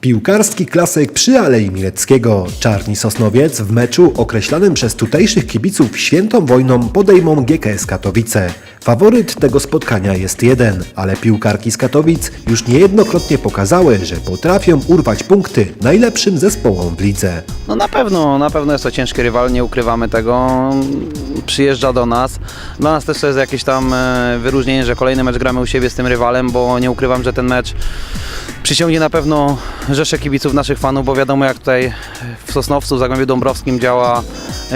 Piłkarski klasyk przy Alei Mileckiego. Czarni Sosnowiec w meczu określanym przez tutejszych kibiców świętą wojną podejmą GKS Katowice. Faworyt tego spotkania jest jeden, ale piłkarki z Katowic już niejednokrotnie pokazały, że potrafią urwać punkty najlepszym zespołom w lidze. No na pewno, na pewno jest to ciężki rywal, nie ukrywamy tego. Przyjeżdża do nas. Dla nas też to jest jakieś tam e, wyróżnienie, że kolejny mecz gramy u siebie z tym rywalem, bo nie ukrywam, że ten mecz przyciągnie na pewno rzesze kibiców naszych fanów, bo wiadomo jak tutaj w Sosnowcu, w Zagłębiu Dąbrowskim działa,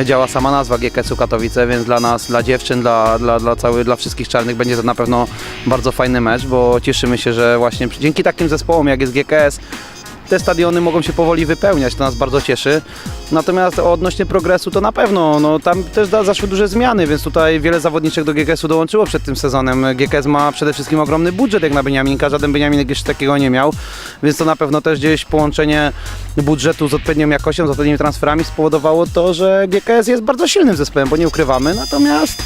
działa sama nazwa GKS-u Katowice, więc dla nas, dla dziewczyn, dla, dla, dla, cały, dla wszystkich czarnych będzie to na pewno bardzo fajny mecz, bo cieszymy się, że właśnie dzięki takim zespołom jak jest GKS te stadiony mogą się powoli wypełniać, to nas bardzo cieszy. Natomiast odnośnie progresu to na pewno, no, tam też da, zaszły duże zmiany, więc tutaj wiele zawodniczek do GKS-u dołączyło przed tym sezonem. GKS ma przede wszystkim ogromny budżet jak na Beniaminka, żaden Beniaminek jeszcze takiego nie miał, więc to na pewno też gdzieś połączenie budżetu z odpowiednią jakością, z odpowiednimi transferami spowodowało to, że GKS jest bardzo silnym zespołem, bo nie ukrywamy, natomiast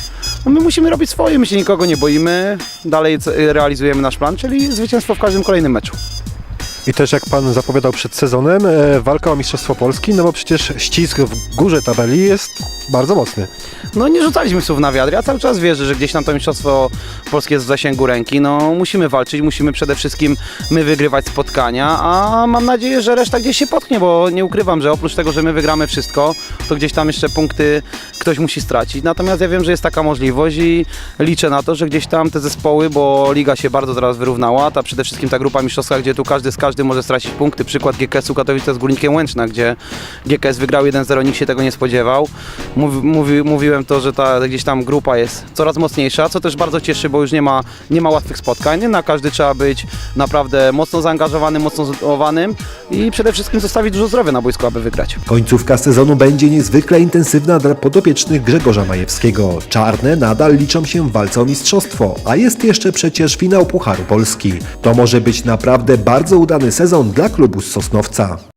no, my musimy robić swoje, my się nikogo nie boimy, dalej realizujemy nasz plan, czyli zwycięstwo w każdym kolejnym meczu. I też jak pan zapowiadał przed sezonem, e, walka o Mistrzostwo Polski, no bo przecież ścisk w górze tabeli jest bardzo mocny. No nie rzucaliśmy słów na wiatr. Ja cały czas wierzę, że gdzieś tam to mistrzostwo polskie jest w zasięgu ręki. No musimy walczyć, musimy przede wszystkim my wygrywać spotkania, a mam nadzieję, że reszta gdzieś się potknie, bo nie ukrywam, że oprócz tego, że my wygramy wszystko, to gdzieś tam jeszcze punkty ktoś musi stracić. Natomiast ja wiem, że jest taka możliwość i liczę na to, że gdzieś tam te zespoły, bo liga się bardzo teraz wyrównała, ta przede wszystkim ta grupa mistrzowska, gdzie tu każdy z każdym może stracić punkty. Przykład GKS-u Katowice z Górnikiem Łęczna, gdzie GKS wygrał 1-0, nikt się tego nie spodziewał. Mówi, mówi, mówiłem to, że ta gdzieś tam grupa jest coraz mocniejsza, co też bardzo cieszy, bo już nie ma, nie ma łatwych spotkań. Na każdy trzeba być naprawdę mocno zaangażowanym, mocno zmotywowanym i przede wszystkim zostawić dużo zdrowia na boisku, aby wygrać. Końcówka sezonu będzie niezwykle intensywna dla podopiecznych Grzegorza Majewskiego. Czarne nadal liczą się w walce o mistrzostwo, a jest jeszcze przecież finał Pucharu Polski. To może być naprawdę bardzo udany sezon dla klubu z Sosnowca.